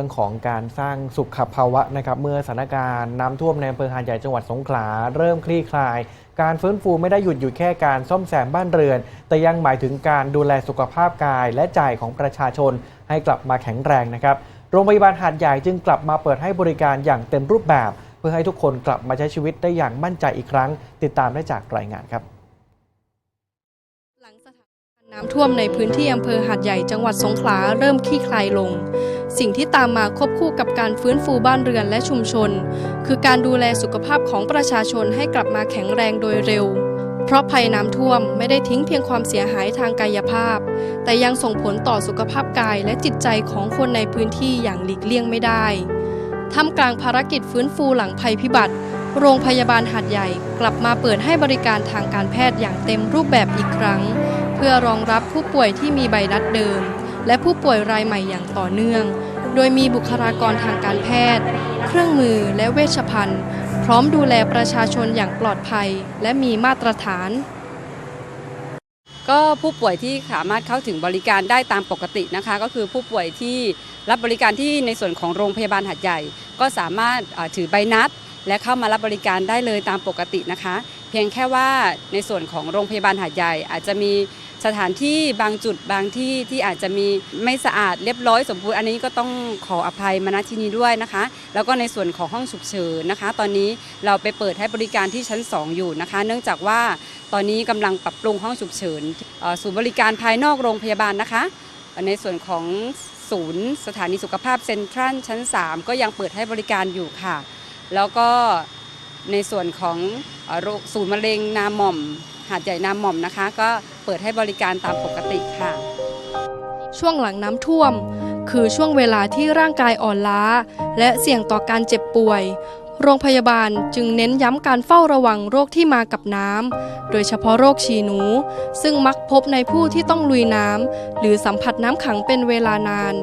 เรื่องของการสร้างสุขภาวะนะครับเมื่อสถานการณ์น้ำท่วมในอำเภอหาดใหญ่จังหวัดสงขลาเริ่มคลี่คลาย การฟื้นฟูไม่ได้หยุดอยู่แค่การซ่อมแซมบ้านเรือน แต่ยังหมายถึงการดูแลสุขภาพกายและใจของประชาชนให้กลับมาแข็งแรงนะครับโรงพยาบาลหาดใหญ่จึงกลับมาเปิดให้บริการอย่างเต็มรูปแบบ เพื่อให้ทุกคนกลับมาใช้ชีวิตได้อย่างมั่นใจอีกครั้ง ติดตามได้จากรายงานครับ น้ำท่วมในพื้นที่อำเภอหาดใหญ่จังหวัดสงขลาเริ่มคลี่คลายลง สิ่งที่ตามมาควบคู่กับการฟื้นฟูบ้านเรือนและชุมชน คือการดูแลสุขภาพของประชาชนให้กลับมาแข็งแรงโดยเร็ว เพราะภัยน้ำท่วมไม่ได้ทิ้งเพียงความเสียหายทางกายภาพ แต่ยังส่งผลต่อสุขภาพกายและจิตใจของคนในพื้นที่อย่างหลีกเลี่ยงไม่ได้ท่ามกลางภารกิจฟื้นฟูหลังภัยพิบัติ โรงพยาบาลหาดใหญ่ กลับมาเปิดให้บริการทางการแพทย์อย่างเต็มรูปแบบอีกครั้ง พื่อรองรับผู้ป่วยที่มีใบนัดเดิม และผู้ป่วยรายใหม่อย่างต่อเนื่อง โดยมีบุคลากรทางการแพทย์ เครื่องมือและเวชภัณฑ์ พร้อมดูแลประชาชนอย่างปลอดภัย และมีมาตรฐาน ก็ผู้ป่วยที่สามารถเข้าถึงบริการได้ตามปกตินะคะ ก็คือผู้ป่วยที่รับบริการที่ในส่วนของโรงพยาบาลหัดใหญ่ ก็สามารถถือใบนัด และเข้ามารับบริการได้เลยตามปกตินะคะ เพียงแค่ว่าในส่วนของโรงพยาบาลหัดใหญ่อาจจะมี สถานที่บางจุดบางที่ที่อาจจะมีไม่สะอาดเรียบร้อยสมบูรณ์อันนี้ก็ต้องขออภัยมาณที่นี้ด้วยนะคะ แล้วก็ในส่วนของห้องฉุกเฉินนะคะ ตอนนี้เราไปเปิดให้บริการที่ชั้น 2 อยู่นะคะ เนื่องจากว่าตอนนี้กำลังปรับปรุงห้องฉุกเฉินศูนย์บริการภายนอกโรงพยาบาลนะคะ ในส่วนของศูนย์สถานีสุขภาพเซ็นทรัลชั้น 3 ก็ยังเปิดให้บริการอยู่ค่ะ แล้วก็ ในส่วนของศูนย์มะเร็งนาหม่อม หาดใหญ่นาหม่อมนะคะ ก็เปิดให้บริการตามปกติค่ะ ช่วงหลังน้ำท่วม คือช่วงเวลาที่ร่างกายอ่อนล้า และเสี่ยงต่อการเจ็บป่วย โรงพยาบาลจึงเน้นย้ำการเฝ้าระวังโรคที่มากับน้ำ โดยเฉพาะโรคฉี่หนู ซึ่งมักพบในผู้ที่ต้องลุยน้ำหรือสัมผัสน้ำขังเป็นเวลานาน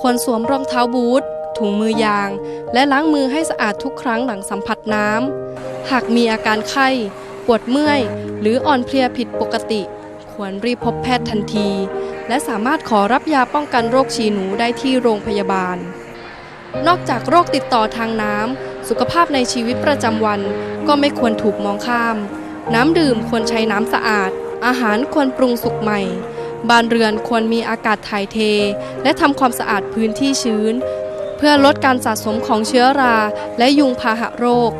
ควรสวมรองเท้าบูท ถุงมือยาง และล้างมือให้สะอาดทุกครั้งหลังสัมผัสน้ำ หากมีอาการไข้ ปวดเมื่อย หรืออ่อนเพลียผิดปกติ ควรรีบพบแพทย์ทันที และสามารถขอรับยาป้องกันโรคฉี่หนูได้ที่โรงพยาบาล นอกจากโรคติดต่อทางน้ำ สุขภาพในชีวิตประจำวันก็ไม่ควรถูกมองข้าม น้ำดื่มควรใช้น้ำสะอาด อาหารควรปรุงสุกใหม่บ้านเรือนควรมีอากาศถ่ายเท และทำความสะอาดพื้นที่ชื้น พื่อลดการสะสมของเชื้อราและยุงพาหะโรค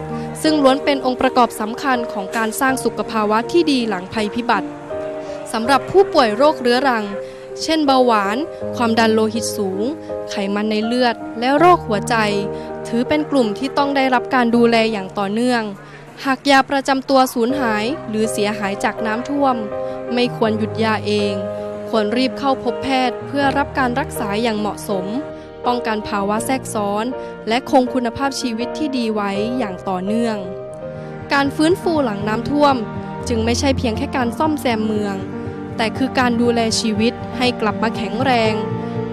ซึ่งล้วนเป็นองค์ประกอบสำคัญของการสร้างสุขภาวะที่ดีหลังภัยพิบัติสำหรับผู้ป่วยโรคเรื้อรัง เช่นเบาหวาน ความดันโลหิตสูง ไขมันในเลือด และโรคหัวใจ ถือเป็นกลุ่มที่ต้องได้รับการดูแลอย่างต่อเนื่อง หากยาประจำตัวสูญหายหรือเสียหายจากน้ำท่วม ไม่ควรหยุดยาเอง ควรรีบเข้าพบแพทย์เพื่อรับการรักษาอย่างเหมาะสม ป้องกันภาวะแทรกซ้อน และคงคุณภาพชีวิตที่ดีไว้อย่างต่อเนื่อง การฟื้นฟูหลังน้ำท่วม จึงไม่ใช่เพียงแค่การซ่อมแซมเมือง แต่คือการดูแลชีวิตให้กลับมาแข็งแรง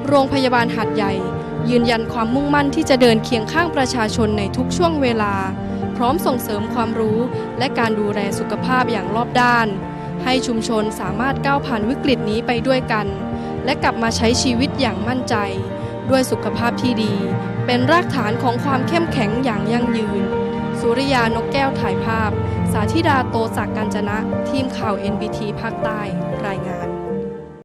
โรงพยาบาลหัดใหญ่ ยืนยันความมุ่งมั่นที่จะเดินเคียงข้างประชาชนในทุกช่วงเวลา พร้อมส่งเสริมความรู้และการดูแลสุขภาพอย่างรอบด้าน ให้ชุมชนสามารถก้าวผ่านวิกฤตนี้ไปด้วยกัน และกลับมาใช้ชีวิตอย่างมั่นใจ ด้วยสุขภาพที่ดี เป็นรากฐานของความเข้มแข็งอย่างยั่งยืน สุริยานกแก้วถ่ายภาพ สาธิดาโตศักดิ์กัญจนะ ทีมข่าว NBT ภาคใต้รายงาน